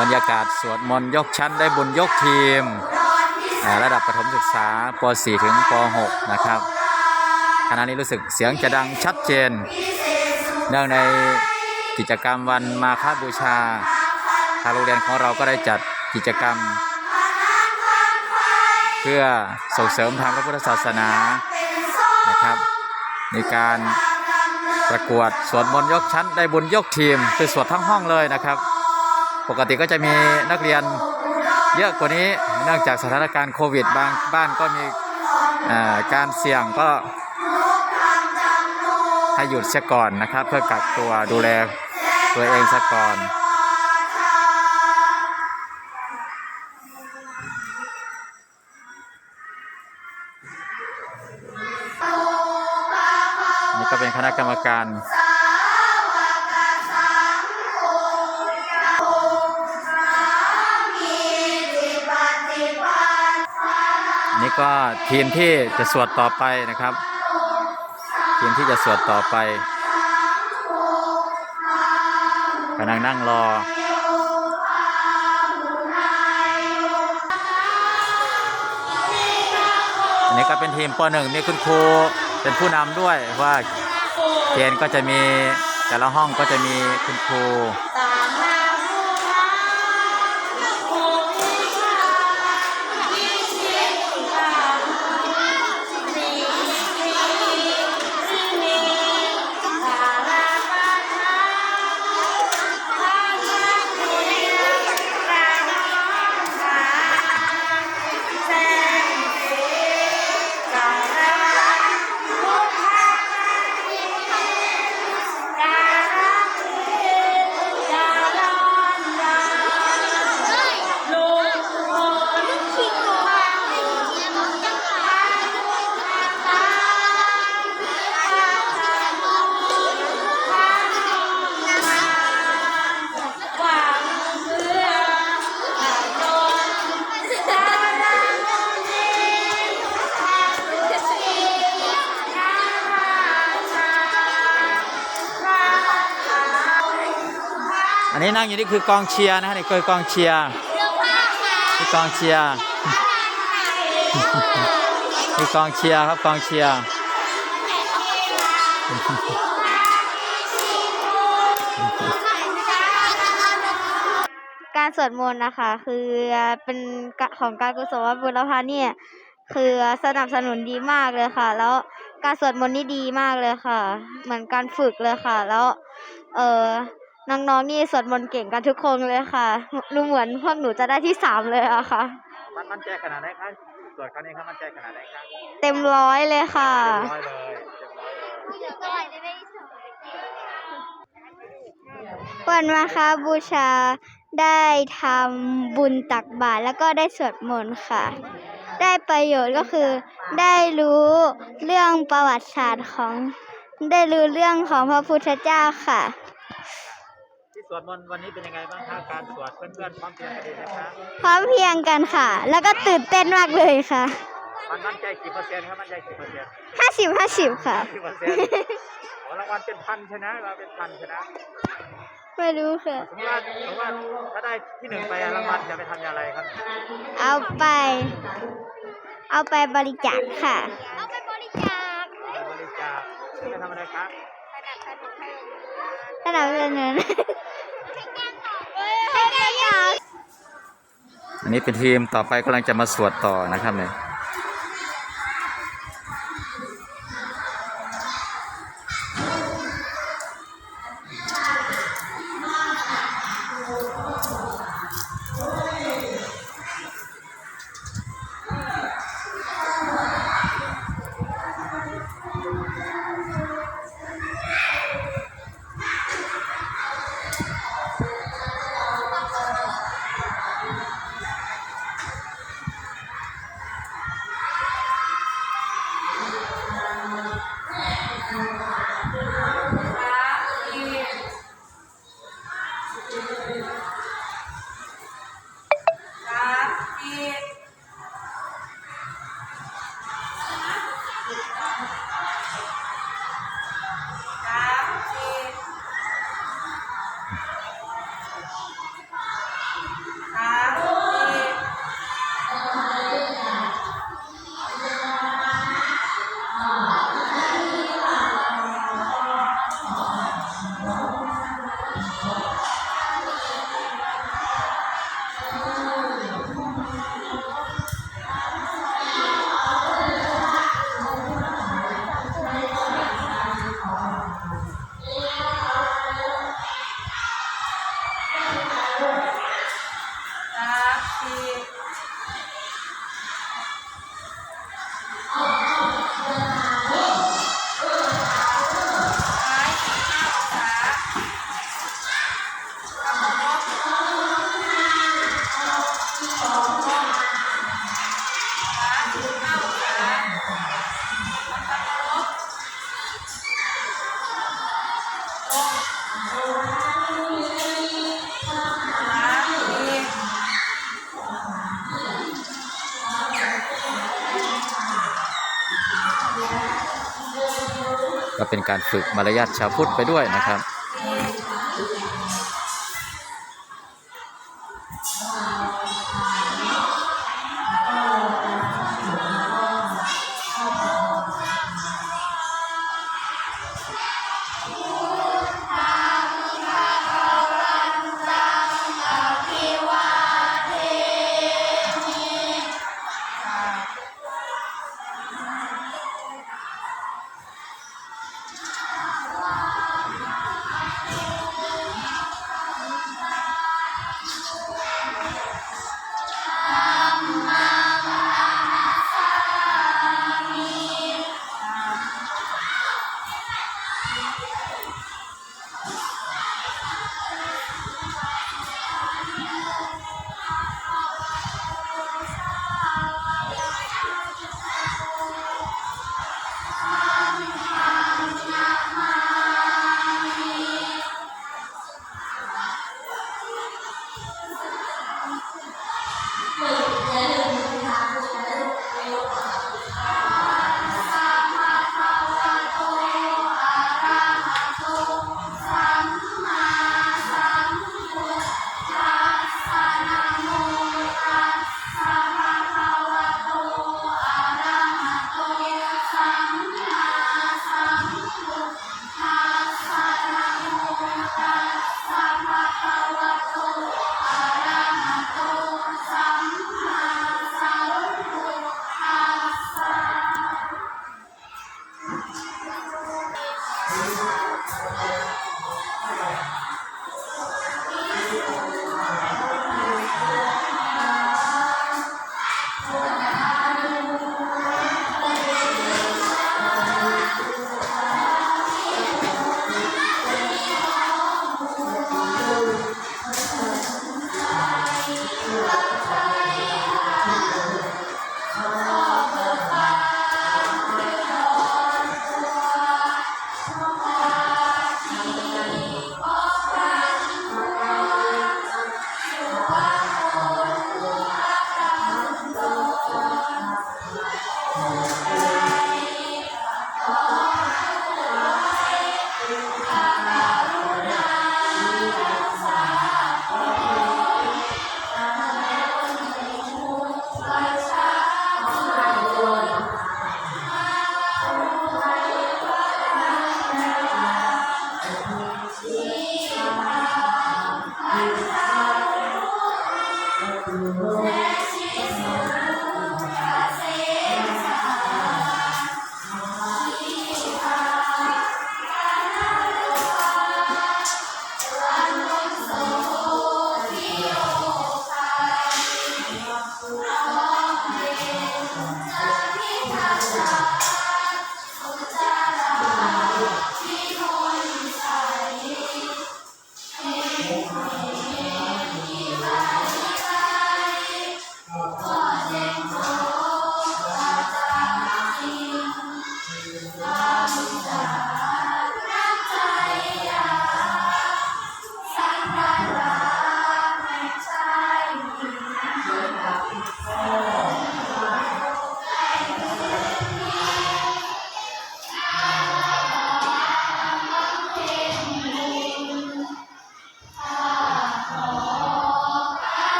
บรรยากาศสวดมนต์ยกชั้นได้บุญยกทีม ระดับประถมศึกษาป .4 ถึงป .6 นะครับขณะนี้รู้สึกเสียงจะดังชัดเจน เนื่องในกิจกรรมวันมาฆบูชา ทางโรงเรียนของเราก็ได้จัดกิจกรรม เพื่อส่งเสริมทางพระพุทธศาสนานะครับในการประกวดสวดมนต์ยกชั้นได้บุญยกทีมคือสวดทั้งห้องเลยนะครับ ปกติก็จะมีนักเรียนเยอะกว่านี้เนื่องจากสถานการณ์โควิดบางบ้านก็มีการเสี่ยงก็ให้หยุดเสียก่อนนะครับ เพื่อกักตัวดูแลตัวเองซะก่อนนี่ก็เป็นคณะกรรมการ ก็ทีมที่จะสวดต่อไปนะครับ ทีมที่จะสวดต่อไปกำลังนั่งรออันนี้ก็เป็นทีมป .1 มีคุณครูเป็นผู้นำด้วยว่าเกณฑ์ก็จะมีแต่ละห้องก็จะมีคุณครู อันนี้นั่งอยู่นี่คือกองเชียร์นะฮะนี่คือกองเชียร์นี่กองเชียร์นี่กองเชียร์ครับกองเชียร์การสวดมนต์นะคะ คือเป็นกะของการกุศลวัดบุรพาเนี่ยคือสนับสนุนดีมากเลยค่ะ แล้วการสวดมนต์นี่ดีมากเลยค่ะ เหมือนการฝึกเลยค่ะ แล้ว เออ น้องๆนี่สวดมนต์เก่งกันทุกคนเลยค่ะ ดูเหมือนพวกหนูจะได้ที่สามเลยอะค่ะ มันมั่นใจขนาดไหนครับตรวจครั้งนี้ครับมั่นใจขนาดไหนครับเต็มร้อยเลยค่ะ เต็มร้อยเลยเต็มร้อยเลยวันมาคาบูชาได้ทำบุญตักบาตรแล้วก็ได้สวดมนต์ค่ะ ได้ประโยชน์ก็คือ ได้รู้เรื่องประวัติศาสตร์ของ ได้รู้เรื่องของพระพุทธเจ้าค่ะที่ สวดมนต์วันนี้เป็นยังไงบ้างครับการสวดเพื่อนๆพร้อมเพรียงกันดีนะครับพร้อมเพรียงกันค่ะ แล้วก็ตื่นเต้นมากเลยค่ะ มันมั่นใจกี่เปอร์เซ็นต์ครับมั่นใจกี่เปอร์เซ็นต์ห้าสิบห้าสิบค่ะกี่เปอร์เซ็นต์โอ้รางวัลเป็นพันชนะเราเป็นพันชนะไม่รู้ค่ะสมมติว่าสมมติว่าถ้าได้ที่หนึ่งไปรางวัลจะไปทำอย่างไรครับ เอาไป เอาไปบริจาคค่ะ เอาไปบริจาคไปบริจาคจะไปทำอะไรครับสนับสนุนให้แก้ต่อ อันนี้เป็นทีมต่อไปกำลังจะมาสวดต่อนะครับเนี่ย ก็เป็นการฝึกมารยาทชาวพุทธไปด้วยนะครับ